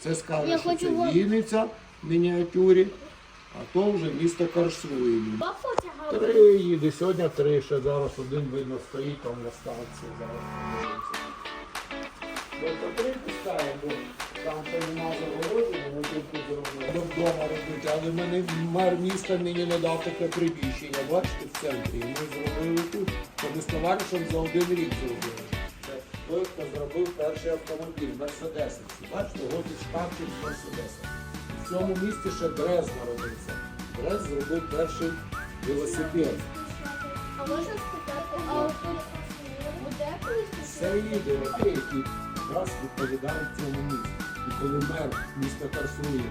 Це скаже, що це Вінниця в мініатюрі, а то вже місто тягали? Три їде, сьогодні три, ще зараз один видно стоїть там на станції зараз. Тобто три пускає, бо там ще нема загородження, ми тільки зробили. До вдома робити, але мене мер міста мені не дав таке приміщення, бачите, в центрі. Ми зробили тут, то ми з товаришем за один рік зробили. Той, хто зробив перший автомобіль, мерседесівці. Бачите, і шкафчик Мерседеса. В цьому місті ще Дрез народився. Дрез зробив перший велосипед. А можна спитати, а буде колись Це їде роки, які якраз відповідають цьому місту. І коли мер міста Карсуї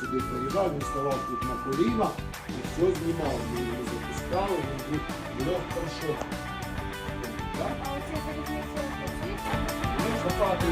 сюди приїжджав, він ставав тут на коліна і все знімав. Ми його запускали, він був було хорошо. Ми захвати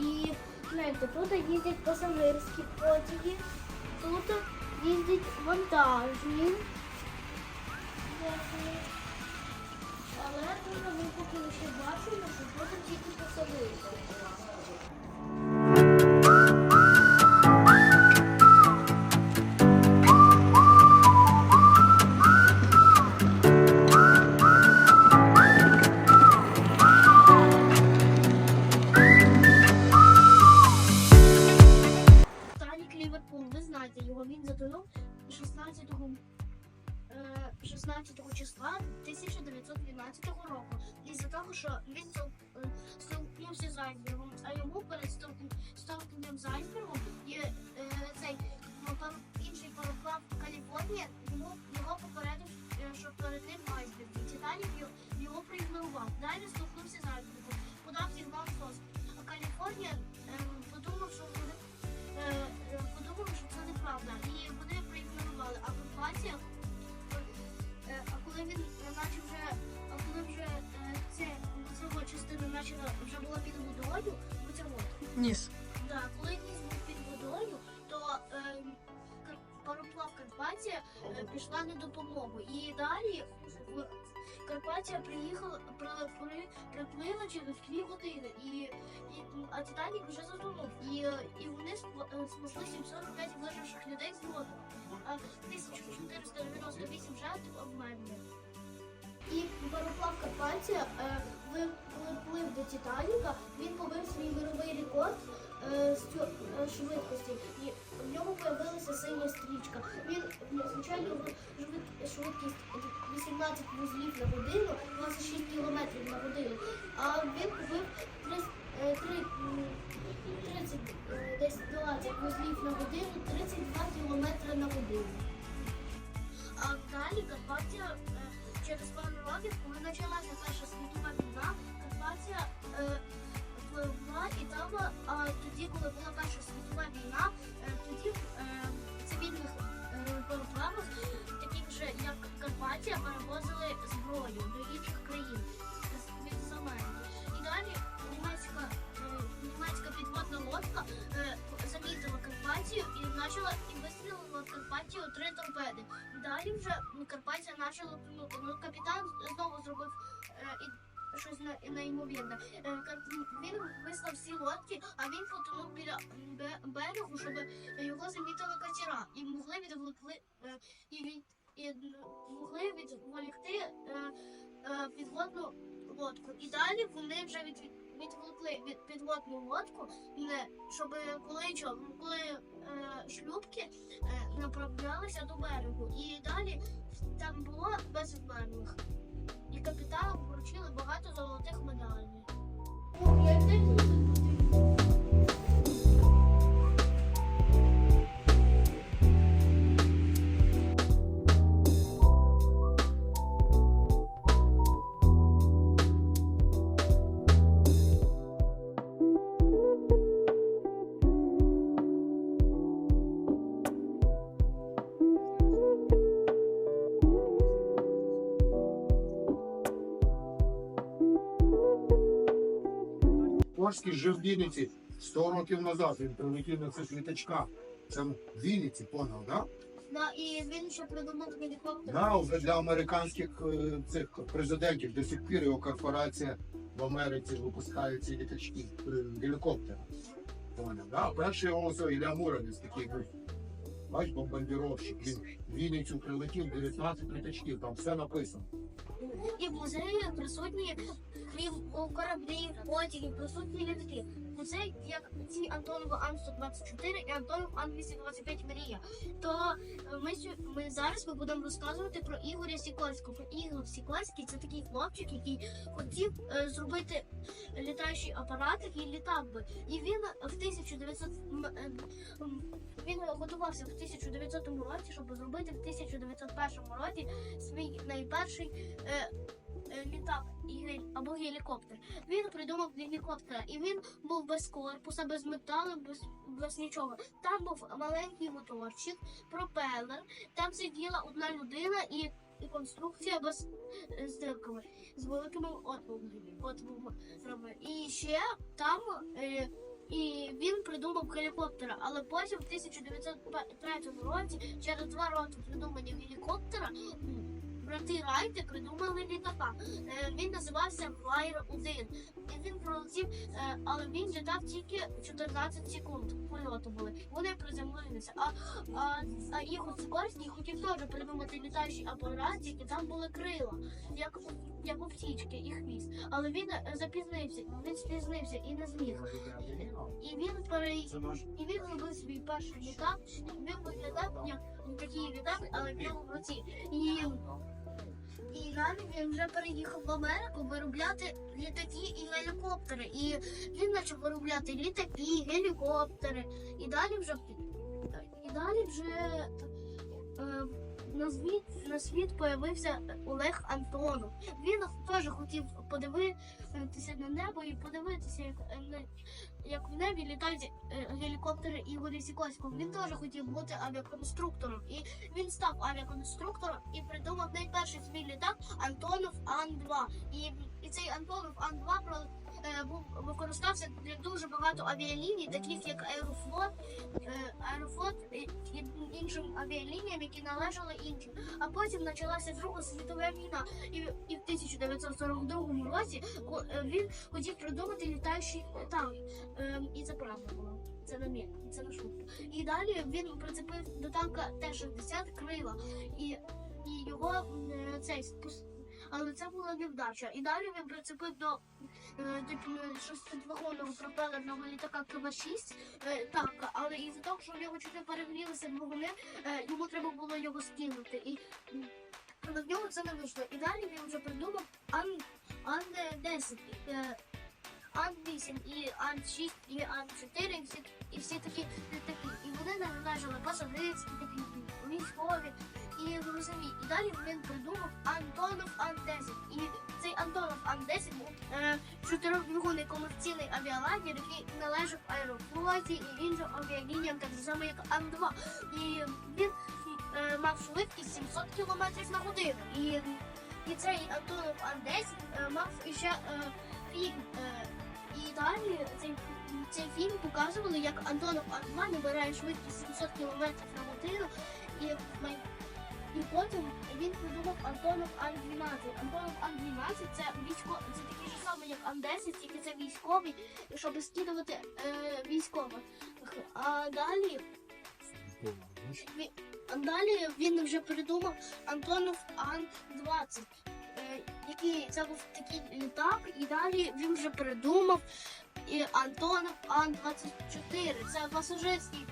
І знаєте, тут їздять пасажирські потяги, тут їздять вантажні. Але тут ми поки ще бачимо, що тут тільки пасажирські. Столкненням з айсбергом є е, цей там інший пароплав Каліфорнія, йому його попередив, е, що перед ним айсберг. І Титанік його, проігнорував. Далі столкнувся з айсбергом, подав сигнал СОС. А Каліфорнія е, подумав, що вони е, що це неправда. І вони проігнорували. А Карпатія, а коли він наче вже, а коли вже це цього частина начала вже була під водою, от. Ніс. На допомогу. І далі в Карпатія приїхала, при, при, приплила через дві години, і, і а Титанік вже затонув. І, і вони е, спасли 745 виживших людей з воду, а 1498 жертв обмерли. І пароплав Карпатія, е, ви- коли плив до Титаніка, він побив свій мировий рекорд швидкості. І в ньому з'явилася синя стрічка. Він звичайно швид- швидкість 18 вузлів на годину, 26 кілометрів на годину. А він побив 30, е, три- м, 30, е, десь 20 вузлів на годину, 32 кілометри на годину. А далі Карпатія е, через пару років, коли почалася тоді, коли була перша світова війна, е, тоді е, цивільних е, пароплавах, таких же як Карпатія, перевозили зброю до інших країн від Америки. І далі німецька, е, німецька підводна лодка е, замітила Карпатію і почала і вистрілила Карпатію три торпеди. Далі вже Карпатія почала тонути. Ну, капітан знову зробив е, щось неймовірне. Він вислав всі лодки, а він потонув біля бе- берегу, щоб його замітили катера і могли відвлекли е, і, від, і могли відволікти е, е, підводну лодку. І далі вони вже від, відвлекли від підводну лодку, щоб коли, чо- коли шлюпки направлялися до берегу. І далі Я теж Сікорський жив в Вінниці 100 років назад. Він прилетів на цих літачках. Це в Вінниці, поняв, да? Да, і він ще придумав гелікоптер. Да, вже для американських е, цих президентів до сих пір його корпорація в Америці випускає ці літачки, е, гелікоптери. Поняв, да? Перший ось Ілля Муромець такий був. Бач, бомбардировщик. Він Вінницю прилетів 19 літачків, там все написано. І в музеї присутні, крім кораблів, потягів, присутні літаки. Музей, як ці Антонов Ан-124 і Антонов Ан-225 Мрія. То е, ми, ми зараз ми будемо розказувати про Ігоря Сікорського. Про Ігор Сікорський це такий хлопчик, який хотів е, зробити літаючий апарат, який літав би. І він в 1900 м, е, він готувався в 1900 році, щоб зробити в 1901 році свій найперший е, е, літак або гелікоптер. Він придумав гелікоптера, і він був без корпуса, без металу, без, без нічого. Там був маленький моторчик, пропелер, там сиділа одна людина і. І конструкція без е, з дирками, з великими отворами. І ще там е, і він придумав гелікоптера, але потім в 1903 році, через два роки придумання гелікоптера, брати Райти придумали літака. Е, Він називався Флайер 1. І він пролетів, е, але він літав тільки 14 секунд польоту були. Вони приземлилися. А, а, а Ігор Сикорський хотів теж придумати літаючий апарат, тільки там були крила, як, у- як у птічки і хвіст. Але він е, запізнився, він спізнився і не зміг. І він пере... І він робив свій перший літак. Він виглядав як такий літак, але в ньому в руці. І, і далі він вже переїхав в Америку виробляти літаки і гелікоптери. І він почав виробляти літаки, гелікоптери. І далі вже і далі вже е, на світ на світ появився Олег Антонов. Він теж хотів подивитися на небо і подивитися, як, е, як в небі літають е, гелікоптери Ігоря Сікорського. Він теж хотів бути авіаконструктором. І він став авіаконструктором і придумав найперший свій літак Антонов Ан-2. І, і цей Антонов Ан-2 про, використався для дуже багато авіаліній, таких як Аерофлот, е, Аерофлот і, іншим авіалініям, які належали іншим. А потім почалася Друга світова війна, і, в 1942 році е, він хотів придумати літаючий танк. Е, і це правда було. Це не мій, це не шутка. І далі він прицепив до танка Т-60 крила. І, і його е, цей спус- але це була невдача. І далі він прицепив до е, до пропелерного літака КВ-6 е, танка, але із-за того, що в нього чуть не перегрілися двигуни, е, йому треба було його скинути. І в нього це не вийшло. І далі він вже придумав Ан, Ан-10. Е, Ан-8 і Ан-6 і Ан-4 і всі, і всі такі літаки. І вони належали пасажирські, такі військові і грузові. І далі він придумав Антонов Ан-10. І цей Антонов Ан-10 був е, чотирьохдвигунний комерційний авіалайнер, який належав аерофлоті і іншим авіалініям, так само як Ан-2. І він е, мав швидкість 700 км на годину. І, і цей Антонов Ан-10 е, мав іще е, фільм. Е, і далі цей, цей фільм показували, як Антонов Ан-2 набирає швидкість 700 км на годину. І потім він придумав Антонов Ан-12. Антонов Ан-12 це військо, це такий же самий, як Ан-10, тільки це військовий, щоб скидувати е, військових. А далі а далі він вже придумав Антонов Ан-20, е, який це був такий літак, і далі він вже придумав і Антонов Ан-24. Це пасажирський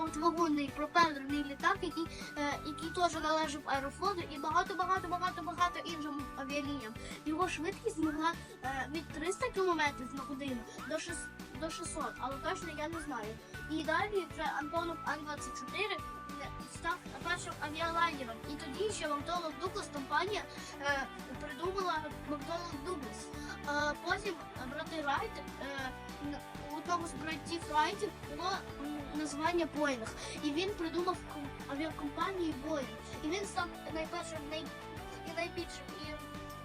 двохдвигунний пропелерний літак, який, е, який теж належав аерофлоту і багато, багато, багато, багато іншим авіалініям. Його швидкість могла е, від 300 км на годину до 600, до 600, але точно я не знаю. І далі вже Антонов Ан-24 став першим авіалайнером. І тоді ще Макдональд Дуглас компанія е, придумала Макдональд Дуглас. А потім брати Райт е, у одному з братів Райтів було названня Боїнг. І він придумав ком- авіакомпанію Боїнг. І він став найпершим най, і найбільшим і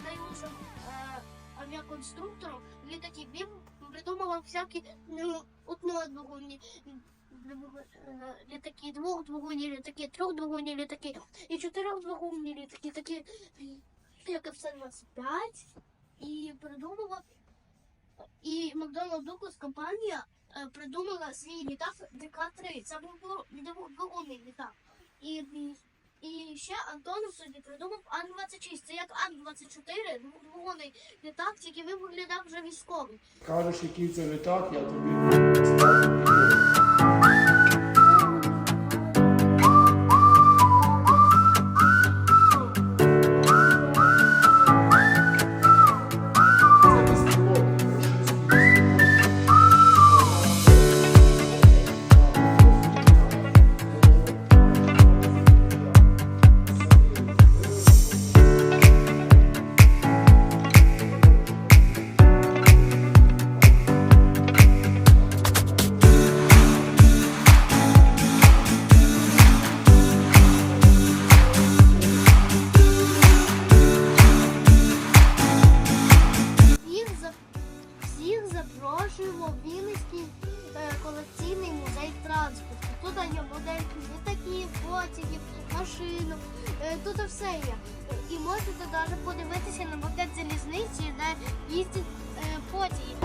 найлучшим е, авіаконструктором літаків. Придумала всякі ну, однодвигунні літаки, двохдвигунні літаки, трьохдвигунні літаки і чотирьохдвигунні літаки, такі як F-125. І придумала і Макдональд Дуглас компанія е, придумала свій літак ДК-3. Це був двигунний літак. І, і ще Антонов собі придумав Ан-26. Це як Ан-24, двигунний літак, тільки виглядав вже військовий. Кажеш, який це літак, я тобі І можете навіть